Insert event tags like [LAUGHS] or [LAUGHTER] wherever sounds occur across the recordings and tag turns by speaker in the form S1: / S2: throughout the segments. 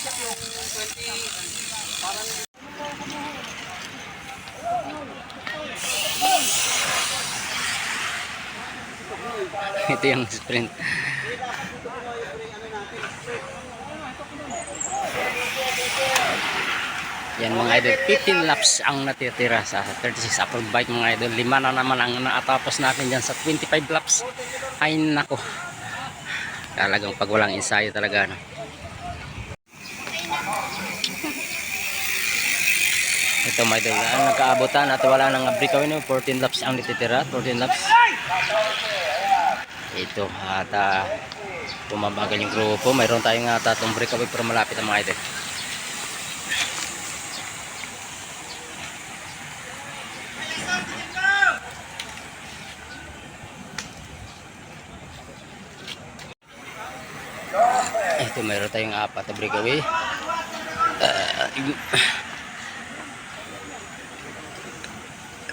S1: [LAUGHS] Ito yung sprint. Yan mga idol, 15 laps ang natitira sa 36 upper bike mga idol. Lima na naman ang naatapos natin dyan sa 25 laps. Ay nako. Talagang pag walang ensayo talaga. No? Ito idol, ah, nagkaabutan at wala nang breakaway no? 14 laps ang natitira, 14 laps. Ito, at uh, bumabagal yung grupo. Mayroon tayong uh, tatong breakaway pero malapit ang mga idol. Ito, mayroon tayong apat na breakaway. Ah, yung-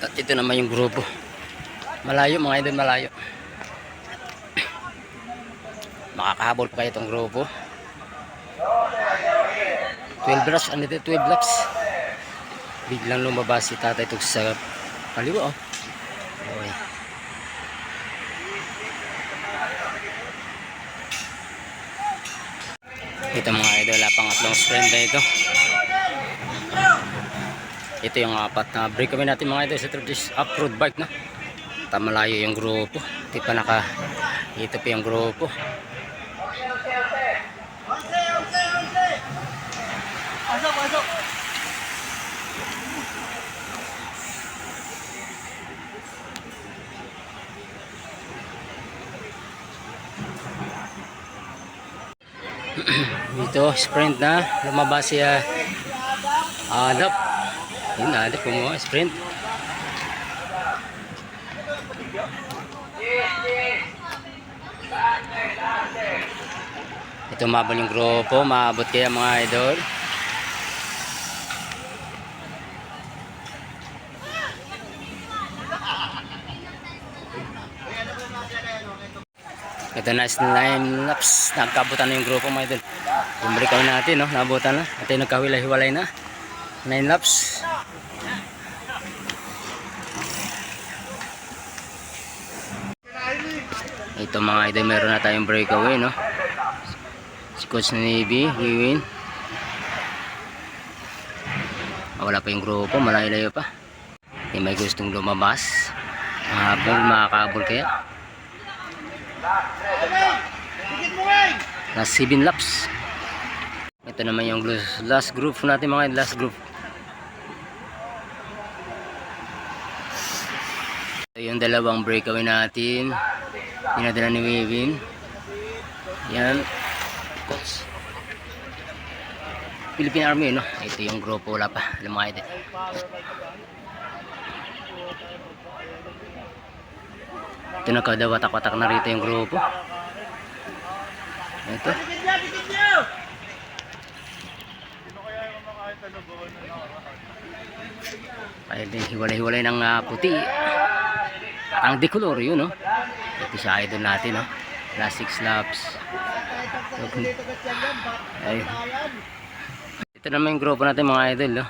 S1: at ito naman yung grupo. Malayo mga idol, malayo. Makakahabol pa kayo itong grupo. 12 laps, ano dito, 12 laps. Biglang lumabas si tatay ito sa kaliwa, oh. Okay. Ito mga idol, pangatlong sprint na ito. Ito yung apat na breakaway natin mga idol sa Turkish off-road bike na. Tamalayo yung grupo. Hindi pa naka... Ito pa yung grupo. [CLEARS THROAT] Dito, sprint na. Lumabas siya. Adap. Yun na, adap mo. Sprint. Ito mabal yung grupo. Maabot kaya mga idol. Ito na is 9 laps. Nagkabutan na yung grupo mga idol. Bumalik kami natin, no? Nabutan na. Ito yung nagkahiwalay na. 9 laps. Ito mga idol, meron na tayong breakaway, no? Si Coach Navy, Wiwin. Ah, Wala pa yung grupo, malayo-layo pa. Eh, may gustong lumabas. Mahabol, makakabol kaya. Last 7 laps. Ito naman yung last group natin mga last group. Ito yung dalawang breakaway natin. Pinadala ni Wewin. Yan. Philippine Army, no? Ito yung grupo, wala pa. Lumaki din. Ito nakadawatak-watak na rito yung grupo. Ito. Ay, hiwalay-hiwalay ng ah, puti. Ang decolor yun, no? Ito siya idol natin, no? Last 6 laps. Ay. Ito naman yung grupo natin, mga idol, no?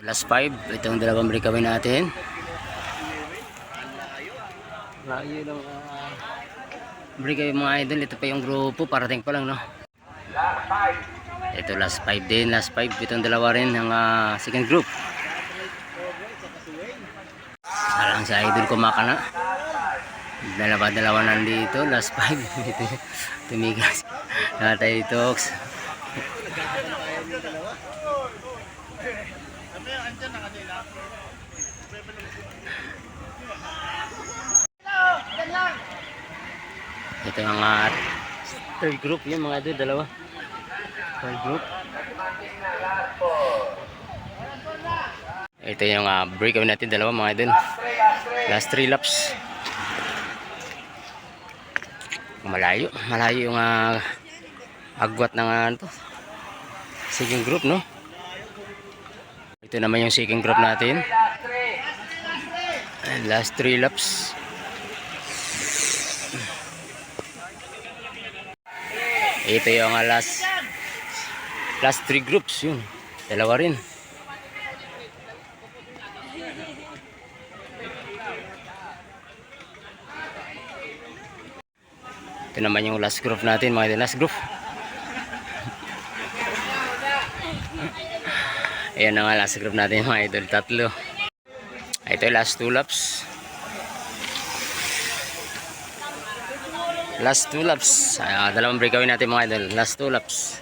S1: Last 5. Ito ang dalawang breakaway natin. Layo ng uh, breakaway mga idol. Ito pa yung grupo. Parating pa lang, no? Ito last 5 din, last 5 itong dalawa rin ng ah, second group. Alang sa idol kumakana. Dalawa-dalawa nandito, last 5. [LAUGHS] Ito, tumigas. Natay talks. Ito ang ah, third group yung mga idol, dalawa. Third group. Ito yung uh, breakaway natin dalawa mga idol. Last 3 laps. Malayo, malayo yung uh, agwat ng uh, to. Second group, no? Ito naman yung second group natin. Last 3 laps. Ito yung ah, last last three groups yun. Dalawa rin. Ito naman yung last group natin mga. Last group. Ayan na nga last group natin mga idol. Tatlo. Ito yung last two laps. Last two laps. Ah, dalawang breakaway natin mga idol. Last two laps.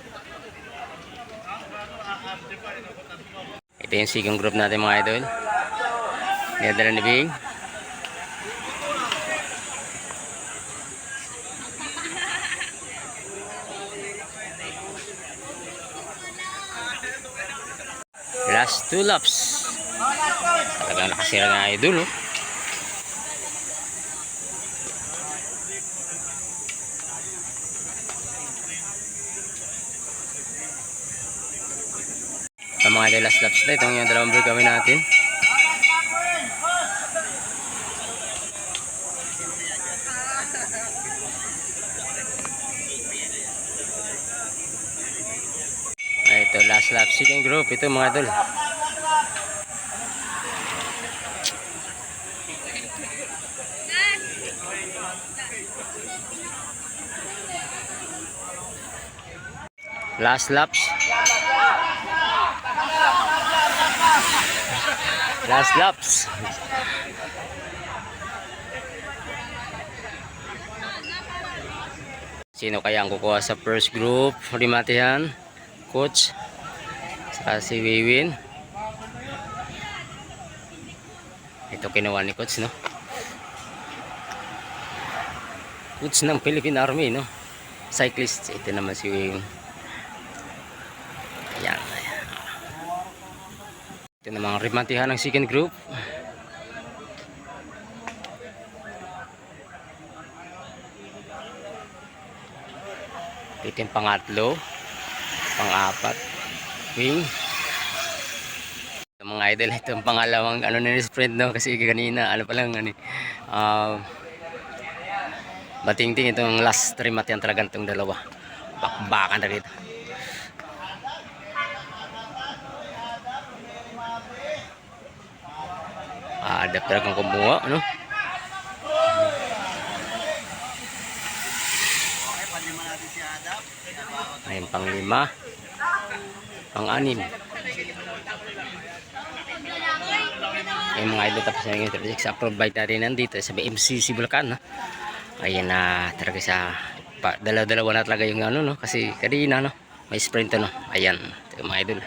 S1: Ito yung second group natin mga idol. Nidala ni Bing. Last two laps. Talagang nakasira nga idol oh. Sa mga last laps na itong yung dalawang breakaway natin. Ay, ito last lap second group ito mga idol. Last laps. Last laps. Sino kaya ang kukuha sa first group? Rimatihan, coach, saka si Wiwin. Ito kinuha ni coach, no? Coach ng Philippine Army, no? Cyclist. Ito naman si Wiwin. Ayan. ayan. Ito namang rimatihan ng second group. Ito yung pangatlo. Pang-apat. Wing. Ito mga idol, ito ang pangalawang ano na sprint no kasi kanina ano pa lang ano uh, batingting itong last trim at yan talaga itong dalawa bakbakan na rito ah, adapt talagang kumuha ano? Ayun pang lima pang anim ayun mga idol tapos na yung 36 approved bike natin nandito sa MCC Bulacan no? ayun na talaga sa pa, dalawa-dalawa na talaga yung ano no? Kasi kanina no? May sprint no ayan mga idol